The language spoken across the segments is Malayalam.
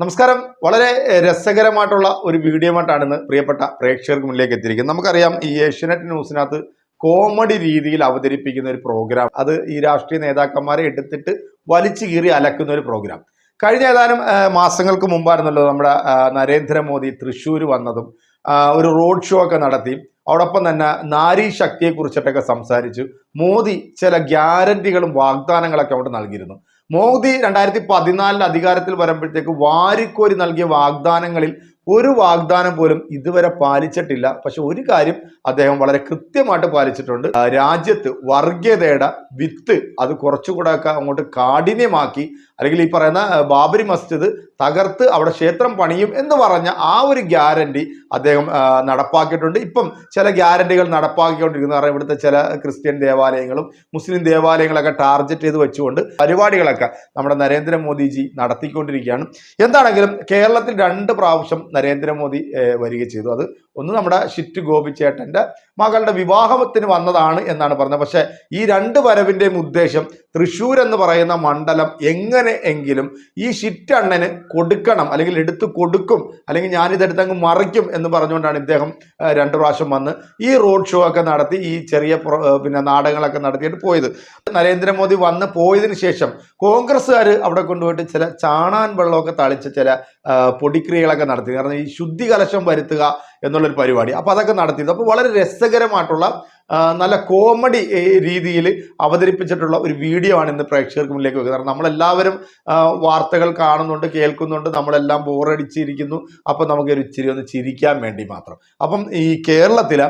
നമസ്കാരം. വളരെ രസകരമായിട്ടുള്ള ഒരു വീഡിയോമായിട്ടാണ് ഇന്ന് പ്രിയപ്പെട്ട പ്രേക്ഷകർക്ക് മുന്നിലേക്ക് എത്തിയിരിക്കുന്നത്. നമുക്കറിയാം ഈ ഏഷ്യനെറ്റ് ന്യൂസിനകത്ത് കോമഡി രീതിയിൽ അവതരിപ്പിക്കുന്ന ഒരു പ്രോഗ്രാം. അത് ഈ രാഷ്ട്രീയ നേതാക്കന്മാരെ എടുത്തിട്ട് വലിച്ചു കീറി അലക്കുന്ന ഒരു പ്രോഗ്രാം. കഴിഞ്ഞ ഏതാനും മാസങ്ങൾക്ക് മുമ്പായിരുന്നല്ലോ നമ്മുടെ നരേന്ദ്രമോദി തൃശ്ശൂർ വന്നതും ഒരു റോഡ് ഷോ ഒക്കെ നടത്തി. അതോടൊപ്പം തന്നെ നാരി ശക്തിയെക്കുറിച്ചിട്ടൊക്കെ സംസാരിച്ചു. മോദി ചില ഗ്യാരണ്ടികളും വാഗ്ദാനങ്ങളൊക്കെ അവിടെ നൽകിയിരുന്നു. മോദി രണ്ടായിരത്തി പതിനാലിൽ അധികാരത്തിൽ വരുമ്പോഴത്തേക്ക് വാരിക്കോരി നൽകിയ വാഗ്ദാനങ്ങളിൽ ഒരു വാഗ്ദാനം പോലും ഇതുവരെ പാലിച്ചിട്ടില്ല. പക്ഷെ ഒരു കാര്യം അദ്ദേഹം വളരെ കൃത്യമായിട്ട് പാലിച്ചിട്ടുണ്ട്. രാജ്യത്ത് വർഗീയതയുടെ വിത്ത് അത് കുറച്ചുകൂടെ ഒക്കെ അങ്ങോട്ട് കാഠിന്യമാക്കി അല്ലെങ്കിൽ ഈ പറയുന്ന ബാബരി മസ്ജിദ് തകർത്ത് അവിടെ ക്ഷേത്രം പണിയും എന്ന് പറഞ്ഞ ആ ഒരു ഗ്യാരണ്ടി അദ്ദേഹം നടപ്പാക്കിയിട്ടുണ്ട്. ഇപ്പം ചില ഗ്യാരണ്ടികൾ നടപ്പാക്കിക്കൊണ്ടിരിക്കുന്ന. കാരണം ഇവിടുത്തെ ചില ക്രിസ്ത്യൻ ദേവാലയങ്ങളും മുസ്ലിം ദേവാലയങ്ങളൊക്കെ ടാർഗറ്റ് ചെയ്ത് വെച്ചുകൊണ്ട് പരിപാടികളൊക്കെ നമ്മുടെ നരേന്ദ്രമോദിജി നടത്തിക്കൊണ്ടിരിക്കുകയാണ്. എന്താണെങ്കിലും കേരളത്തിൽ രണ്ട് പ്രാവശ്യം നരേന്ദ്രമോദി വരിക ചെയ്തു. അത് ഒന്ന് നമ്മുടെ ഷിറ്റ് ഗോപിച്ചേട്ടന്റെ മകളുടെ വിവാഹത്തിന് വന്നതാണ് എന്നാണ് പറഞ്ഞത്. പക്ഷേ ഈ രണ്ട് വരവിന്റെയും ഉദ്ദേശം തൃശ്ശൂർ എന്ന് പറയുന്ന മണ്ഡലം എങ്ങനെ എങ്കിലും ഈ ഷിറ്റ് അണ്ണന് കൊടുക്കണം അല്ലെങ്കിൽ എടുത്തു കൊടുക്കും അല്ലെങ്കിൽ ഞാനിതെടുത്ത് അങ്ങ് മറിക്കും എന്ന് പറഞ്ഞുകൊണ്ടാണ് ഇദ്ദേഹം രണ്ട് പ്രാവശ്യം വന്ന് ഈ റോഡ് ഷോ ഒക്കെ നടത്തി ഈ ചെറിയ പിന്നെ നാടകങ്ങളൊക്കെ നടത്തിയിട്ട് പോയത്. നരേന്ദ്രമോദി വന്ന് പോയതിന് ശേഷം കോൺഗ്രസ്സുകാർ അവിടെ കൊണ്ടുപോയിട്ട് ചില ചാണാൻ വെള്ളമൊക്കെ തളിച്ച് ചില പൊടിക്രിയകളൊക്കെ നടത്തി. കാരണം ഈ ശുദ്ധി കലശം വരുത്തുക എന്നുള്ളൊരു പരിപാടി. അപ്പോൾ അതൊക്കെ നടത്തിയത് അപ്പോൾ വളരെ രസകരമായിട്ടുള്ള നല്ല കോമഡി രീതിയിൽ അവതരിപ്പിച്ചിട്ടുള്ള ഒരു വീഡിയോ ആണ് ഇന്ന് പ്രേക്ഷകർക്ക് മുന്നിലേക്ക് വെക്കുന്നത്. കാരണം നമ്മളെല്ലാവരും വാർത്തകൾ കാണുന്നുണ്ട് കേൾക്കുന്നുണ്ട് നമ്മളെല്ലാം ബോറടിച്ചിരിക്കുന്നു. അപ്പം നമുക്ക് ഒരു ഇച്ചിരി ഒന്ന് ചിരിക്കാൻ വേണ്ടി മാത്രം. അപ്പം ഈ കേരളത്തിലെ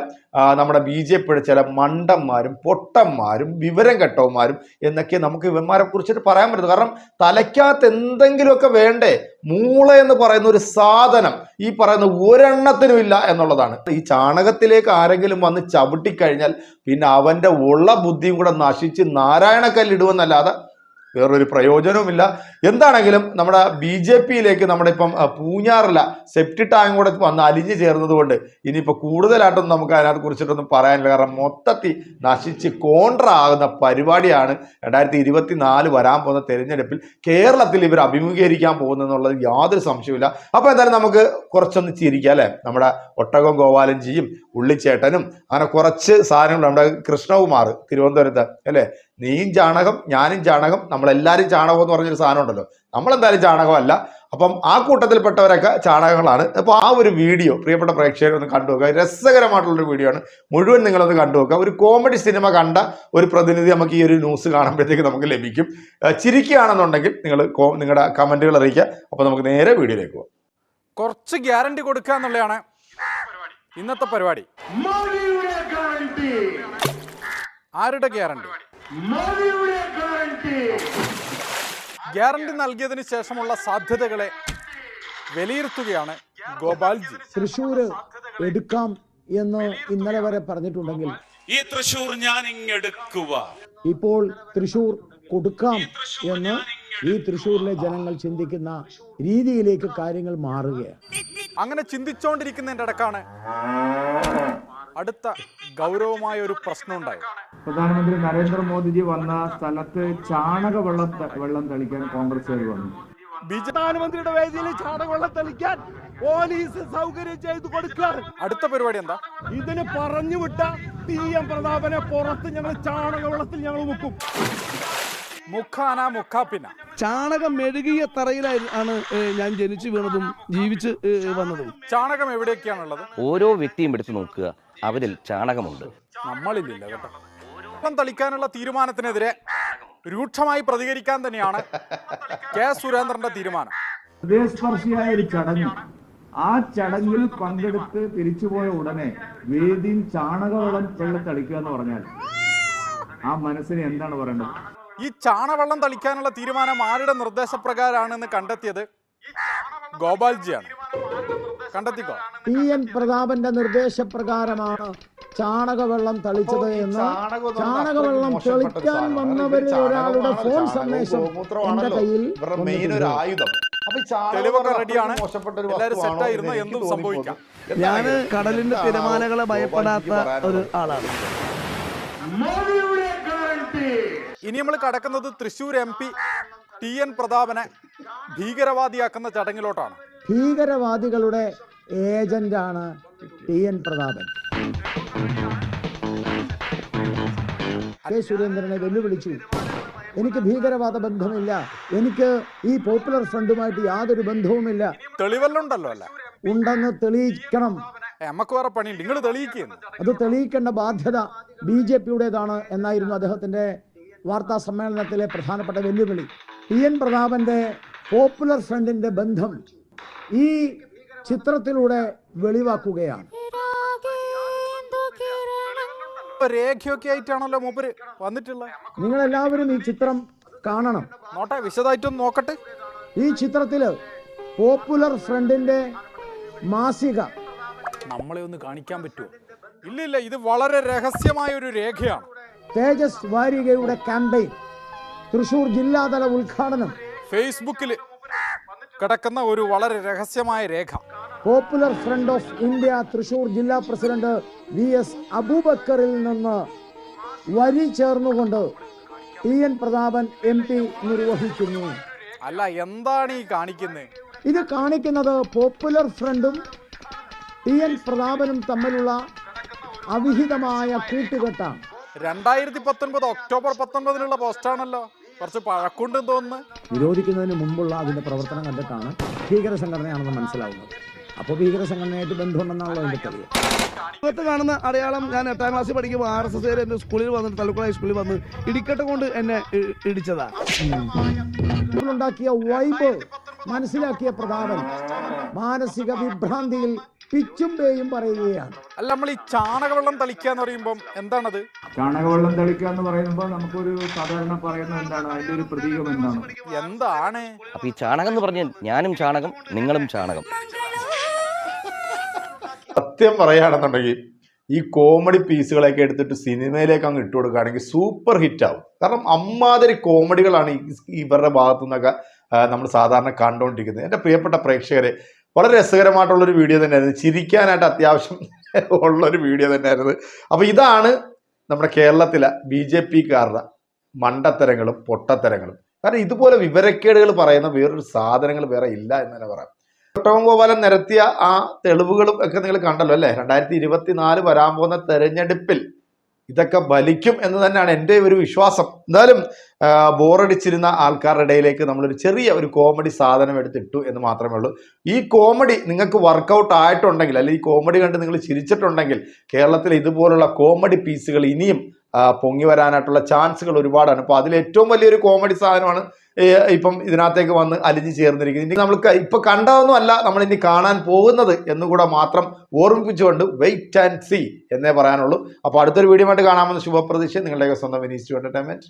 നമ്മുടെ ബി ജെ പിയുടെ ചില മണ്ടന്മാരും പൊട്ടന്മാരും വിവരം കെട്ടവന്മാരും എന്നൊക്കെ നമുക്ക് ഇവന്മാരെ കുറിച്ചിട്ട് പറയാൻ പറ്റുന്നത് കാരണം തലയ്ക്കകത്ത് എന്തെങ്കിലുമൊക്കെ വേണ്ടേ മൂള എന്ന് പറയുന്ന ഒരു സാധനം ഈ പറയുന്ന ഒരെണ്ണത്തിനും ഇല്ല എന്നുള്ളതാണ്. ഈ ചാണകത്തിലേക്ക് ആരെങ്കിലും വന്ന് ചവിട്ടിക്കഴിഞ്ഞാൽ പിന്നെ അവന്റെ ഉള്ള ബുദ്ധിയും കൂടെ നശിച്ച് നാരായണക്കല്ലിടുമെന്നല്ലാതെ വേറൊരു പ്രയോജനവുമില്ല. എന്താണെങ്കിലും നമ്മുടെ ബി ജെ പിയിലേക്ക് നമ്മുടെ ഇപ്പം പൂഞ്ഞാറില്ല സെപ്റ്റി ടാങ് കൂടെ വന്ന് അലിഞ്ഞു ചേർന്നത് കൊണ്ട് ഇനിയിപ്പോൾ കൂടുതലായിട്ടൊന്നും നമുക്ക് അതിനകത്ത് കുറിച്ചിട്ടൊന്നും പറയാനില്ല. കാരണം മൊത്തത്തിൽ നശിച്ച് കോൺട്ര ആകുന്ന പരിപാടിയാണ് രണ്ടായിരത്തി ഇരുപത്തി നാല് വരാൻ പോകുന്ന തെരഞ്ഞെടുപ്പിൽ കേരളത്തിൽ ഇവർ അഭിമുഖീകരിക്കാൻ പോകുന്നതെന്നുള്ളത് യാതൊരു സംശയമില്ല അപ്പോൾ എന്തായാലും നമുക്ക് കുറച്ചൊന്ന് ചിരിക്കാം അല്ലേ? നമ്മുടെ ഒട്ടകം ഗോപാലൻജിയും ഉള്ളിച്ചേട്ടനും അങ്ങനെ കുറച്ച് സാധനങ്ങൾ നമ്മുടെ കൃഷ്ണകുമാർ തിരുവനന്തപുരത്ത് അല്ലേ? നീയും ചാണകം ഞാനും ചാണകം നമ്മളെല്ലാവരും ചാണകം എന്ന് പറഞ്ഞൊരു സാധനം ഉണ്ടല്ലോ. നമ്മളെന്തായാലും ചാണകമല്ല അപ്പം ആ കൂട്ടത്തിൽപ്പെട്ടവരൊക്കെ ചാണകങ്ങളാണ് അപ്പോൾ ആ ഒരു വീഡിയോ പ്രിയപ്പെട്ട പ്രേക്ഷകർ ഒന്ന് കണ്ടു നോക്കുക. രസകരമായിട്ടുള്ളൊരു വീഡിയോ ആണ്. മുഴുവൻ നിങ്ങളൊന്ന് കണ്ടു നോക്കുക. ഒരു കോമഡി സിനിമ കണ്ട ഒരു പ്രതിനിധി നമുക്ക് ഈ ഒരു ന്യൂസ് കാണുമ്പോഴത്തേക്ക് നമുക്ക് ലഭിക്കും. ചിരിക്കുകയാണെന്നുണ്ടെങ്കിൽ നിങ്ങൾ നിങ്ങളുടെ കമന്റുകൾ അറിയിക്കുക. അപ്പോൾ നമുക്ക് നേരെ വീഡിയോയിലേക്ക് പോകാം. കുറച്ച് ഗ്യാരണ്ടി കൊടുക്കുക എന്നുള്ളതാണ് ഇന്നത്തെ പരിപാടി. ആരുടെ ഗ്യാരണ്ടി മോദിയുടെ ഗ്യാരണ്ടി ഗ്യാരണ്ടി നൽകിയതിന് ശേഷമുള്ള സാധ്യതകളെ വിലയിരുത്തുകയാണ് ഗോപാൽജി. തൃശൂർ എടുക്കാം എന്ന് ഇന്നലെ വരെ പറഞ്ഞിട്ടുണ്ടെങ്കിൽ ഈ തൃശൂർ ഞാൻ ഇങ്ങെടുക്കുക ഇപ്പോൾ തൃശൂർ കൊടുക്കാം എന്ന് ഈ തൃശ്ശൂരിലെ ജനങ്ങൾ ചിന്തിക്കുന്ന രീതിയിലേക്ക് കാര്യങ്ങൾ മാറുകയാണ്. അങ്ങനെ ചിന്തിച്ചുകൊണ്ടിരിക്കുന്നതിന്റെ ഇടക്കാണ് അടുത്ത ഗൗരവമായ ഒരു പ്രശ്നം ഉണ്ടായത്. പ്രധാനമന്ത്രി നരേന്ദ്രമോദിജി വന്ന സ്ഥലത്ത് ചാണക വെള്ളം വെള്ളം തളിക്കാൻ കോൺഗ്രസ്സുകാർ വന്നു. പ്രധാനമന്ത്രിയുടെ വേദിയിൽ ചാണകവെള്ളം തളിക്കാൻ പോലീസ് സൗകര്യം ചെയ്തു കൊടുക്കുകയാണ്. അടുത്ത പരിപാടി എന്താ? ഇതിന് പറഞ്ഞു വിട്ട ടി എം പ്രതാപനെ പുറത്ത് ഞങ്ങൾ ചാണകവെള്ളത്തിൽ ഞങ്ങൾ മുക്കും. മുഖാന മുഖാപ്പിന ചാണകം മെഴുകിയ തറയിലാണ് ഞാൻ ജനിച്ചു വീണതും ജീവിച്ച് വന്നതും. ചാണകം എവിടെയൊക്കെയാണുള്ളത്? ഓരോ വ്യക്തിയും എടുത്തു നോക്കുക. അവരിൽ ചാണകമുണ്ട്. നമ്മളിലില്ല കേട്ടോ. വെള്ളം തളിക്കാനുള്ള തീരുമാനത്തിനെതിരെ രൂക്ഷമായി പ്രതികരിക്കാൻ തന്നെയാണ് കെ സുരേന്ദ്രന്റെ തീരുമാനം. ഹൃദയസ്പർശിയായ ഒരു ചടങ്ങ്. ആ ചടങ്ങിൽ പങ്കെടുത്ത് തിരിച്ചുപോയ ഉടനെ വേദിയിൽ ചാണകവളം വെള്ളം തളിക്കുക എന്ന് പറഞ്ഞാൽ ആ മനസ്സിന് എന്താണ് പറയേണ്ടത്? ഈ ചാണവെള്ളം തളിക്കാനുള്ള തീരുമാനം ആരുടെ നിർദ്ദേശപ്രകാരമാണെന്ന് കണ്ടെത്തിയത് ഗോപാൽജിയാണ്. കണ്ടെത്തിക്കോ? ടി എൻ പ്രതാപന്റെ നിർദ്ദേശപ്രകാരമാണ് ചാണകവെള്ളം തളിച്ചത് എന്ന് ചാണകവെള്ളം തെളിക്കാൻ. വന്നവരിൽ ഒരാളുടെ ഫോൺ സന്ദേശം എന്റെ കയ്യിൽ ഇവരുടെ മെയിൻ ഒരു ആയുധം. ഞാൻ കടലിന്റെ തിരമാലകളെ ഭയപ്പെടാത്ത ഒരു ആളാണ്. ഇനി നമ്മൾ കടക്കുന്നത് Thrissur M P T N പ്രതാപനെ ഭീകരവാദിയാക്കുന്ന ചടങ്ങിലോട്ടാണ്. ഭീകരവാദികളുടെ ഏജന്റാണ് ടി എൻ പ്രതാപൻ. കെ സുരേന്ദ്രനെ വെല്ലുവിളിച്ചു. എനിക്ക് ഭീകരവാദ ബന്ധമില്ല. എനിക്ക് ഈ പോപ്പുലർ ഫ്രണ്ടുമായിട്ട് യാതൊരു ബന്ധവുമില്ല. തെളിവല്ലോ ഉണ്ടല്ലോ അല്ലേ? ഉണ്ടെന്ന് തെളിയിക്കണം. നിങ്ങൾ അത് തെളിയിക്കേണ്ട ബാധ്യത ബി ജെ പിയുടേതാണ് എന്നായിരുന്നു അദ്ദേഹത്തിന്റെ വാർത്താ സമ്മേളനത്തിലെ പ്രധാനപ്പെട്ട വെല്ലുവിളി. ടി എൻ പ്രതാപന്റെ പോപ്പുലർ ഫ്രണ്ടിന്റെ ബന്ധം ഈ ചിത്രത്തിലൂടെ വെളിവാക്കുകയാണ്. രേഖയൊക്കെ ആയിട്ടാണല്ലോ മൂപ്പര് വന്നിട്ടുള്ളത്. നിങ്ങൾ എല്ലാവരും ഈ ചിത്രം കാണണം. നോട്ടെ വിശദമായിട്ടൊന്ന് നോക്കട്ടെ. ഈ ചിത്രത്തിൽ പോപ്പുലർ ഫ്രണ്ടിന്റെ മാസിക. നമ്മളെ ഒന്ന് കാണിക്കാൻ പറ്റുമോ ഇല്ല ഇല്ല ഇത് വളരെ രഹസ്യമായ ഒരു രേഖയാണ്. തേജസ് വാരികയുടെ ക്യാമ്പയിൻ. തൃശൂർ ജില്ലാതല ഉദ്ഘാടനം. ഫേസ്ബുക്കിൽ കിടക്കുന്ന ഒരു വളരെ രഹസ്യമായ രേഖ. Popular front of India Thrissur ജില്ലാ പ്രസിഡന്റ് വി എസ് അബൂബക്കറിൽ നിന്ന് വരി ചേർന്നുകൊണ്ട് T N Prathapan M P നിർവഹിക്കുന്നു. അല്ല എന്താണ് ഈ കാണിക്കുന്നത് ഇത് കാണിക്കുന്നത് പോപ്പുലർ ഫ്രണ്ടും ടി എൻ പ്രതാപനും തമ്മിലുള്ള അവിഹിതമായ കൂട്ടുകെട്ടാണ്. രണ്ടായിരത്തി പത്തൊൻപത് ഒക്ടോബർ പത്തൊൻപതിനുള്ള പോസ്റ്റാണല്ലോ. കുറച്ച് പഴക്കുണ്ടെന്ന് തോന്നുന്നു. വിരോധിക്കുന്നതിന് മുമ്പുള്ള അതിന്റെ പ്രവർത്തനം കണ്ടിട്ടാണ് ഭീകര സംഘടനയാണെന്ന് മനസ്സിലാവുന്നത്. അപ്പോൾ ഭീകര സംഘടനയായിട്ട് ബന്ധമുണ്ടെന്നാണല്ലോ അതിന്റെ തെളിവ്. മുഖത്ത് കാണുന്ന അടയാളം ഞാൻ എട്ടാം ക്ലാസ്സിൽ പഠിക്കുമ്പോൾ ആർ എസ് എസ് എന്റെ സ്കൂളിൽ വന്നിട്ട് തലക്കുള സ്കൂളിൽ വന്ന് ഇടിക്കട്ട കൊണ്ട് എന്നെ ഇടിച്ചതാ. ഉണ്ടാക്കിയ വൈബ് മനസ്സിലാക്കിയ പ്രതാപൻ മാനസിക വിഭ്രാന്തിയിൽ പിച്ചും പേയും പറയുകയാണ്. അല്ല നമ്മൾ ഈ ചാണകവെള്ളം തളിക്കുക എന്ന് പറയുമ്പോൾ എന്താണത്? ചാണകവെള്ളം തളിക്കുക എന്ന് പറയുമ്പോൾ നമുക്കൊരു സാധാരണ പറയുന്നത് എന്താണ്? അതിന്റെ ഒരു പ്രതീകം എന്താണ്? എന്താണ്? അപ്പൊ ഈ ചാണകം എന്ന് പറഞ്ഞാൽ ഞാനും ചാണകം നിങ്ങളും ചാണകം. സത്യം പറയുകയാണെന്നുണ്ടെങ്കിൽ ഈ കോമഡി പീസുകളൊക്കെ എടുത്തിട്ട് സിനിമയിലേക്ക് അങ്ങ് ഇട്ട് കൊടുക്കുകയാണെങ്കിൽ സൂപ്പർ ഹിറ്റ് ആവും. കാരണം അമ്മാതിരി കോമഡികളാണ് ഇവരുടെ ഭാഗത്തു നിന്നൊക്കെ നമ്മൾ സാധാരണ കണ്ടുകൊണ്ടിരിക്കുന്നത് എന്റെ പ്രിയപ്പെട്ട പ്രേക്ഷകരെ വളരെ രസകരമായിട്ടുള്ളൊരു വീഡിയോ തന്നെയായിരുന്നു. ചിരിക്കാനായിട്ട് അത്യാവശ്യം ഉള്ളൊരു വീഡിയോ തന്നെയായിരുന്നു. അപ്പോൾ ഇതാണ് നമ്മുടെ കേരളത്തിലെ ബി ജെ പിക്കാരുടെ മണ്ടത്തരങ്ങളും പൊട്ടത്തരങ്ങളും. കാരണം ഇതുപോലെ വിവരക്കേടുകൾ പറയുന്ന വേറൊരു സാധനങ്ങൾ വേറെ ഇല്ല എന്ന് തന്നെ പറയാം. ടോം ഗോപാലൻ നിരത്തിയ ആ തെളിവുകളും ഒക്കെ നിങ്ങൾ കണ്ടല്ലോ അല്ലേ? രണ്ടായിരത്തി ഇരുപത്തിനാല് വരാൻ പോകുന്ന തെരഞ്ഞെടുപ്പിൽ ഇതൊക്കെ ബലിക്കും എന്ന് തന്നെയാണ് എന്റെ ഒരു വിശ്വാസം. എന്തായാലും ബോറടിച്ചിരുന്ന ആൾക്കാരുടെ ഇടയിലേക്ക് നമ്മളൊരു ചെറിയ ഒരു കോമഡി സാധനം എടുത്തിട്ടു എന്ന് മാത്രമേ ഉള്ളൂ. ഈ കോമഡി നിങ്ങൾക്ക് വർക്കൗട്ട് ആയിട്ടുണ്ടെങ്കിൽ അല്ലെങ്കിൽ ഈ കോമഡി കണ്ട് നിങ്ങൾ ചിരിച്ചിട്ടുണ്ടെങ്കിൽ കേരളത്തിൽ ഇതുപോലുള്ള കോമഡി പീസുകൾ ഇനിയും പൊങ്ങി വരാനായിട്ടുള്ള ചാൻസുകൾ ഒരുപാടാണ്. അപ്പോൾ അതിൽ ഏറ്റവും വലിയൊരു കോമഡി സാധനമാണ് ഇപ്പം ഇതിനകത്തേക്ക് വന്ന് അലിഞ്ഞു ചേർന്നിരിക്കുന്നത്. ഇനി നമ്മൾ ഇപ്പൊ കണ്ടതൊന്നും അല്ല നമ്മൾ ഇനി കാണാൻ പോകുന്നത് എന്നുകൂടെ മാത്രം ഓർമ്മിപ്പിച്ചുകൊണ്ട് വെയിറ്റ് ആൻഡ് സി എന്നേ പറയാനുള്ളൂ. അപ്പോൾ അടുത്തൊരു വീഡിയോ ആയിട്ട് കാണാമെന്ന് ശുഭപ്രതീക്ഷ. നിങ്ങളുടെയൊക്കെ സ്വന്തം വിനീസ് എന്റർടൈൻമെന്റ്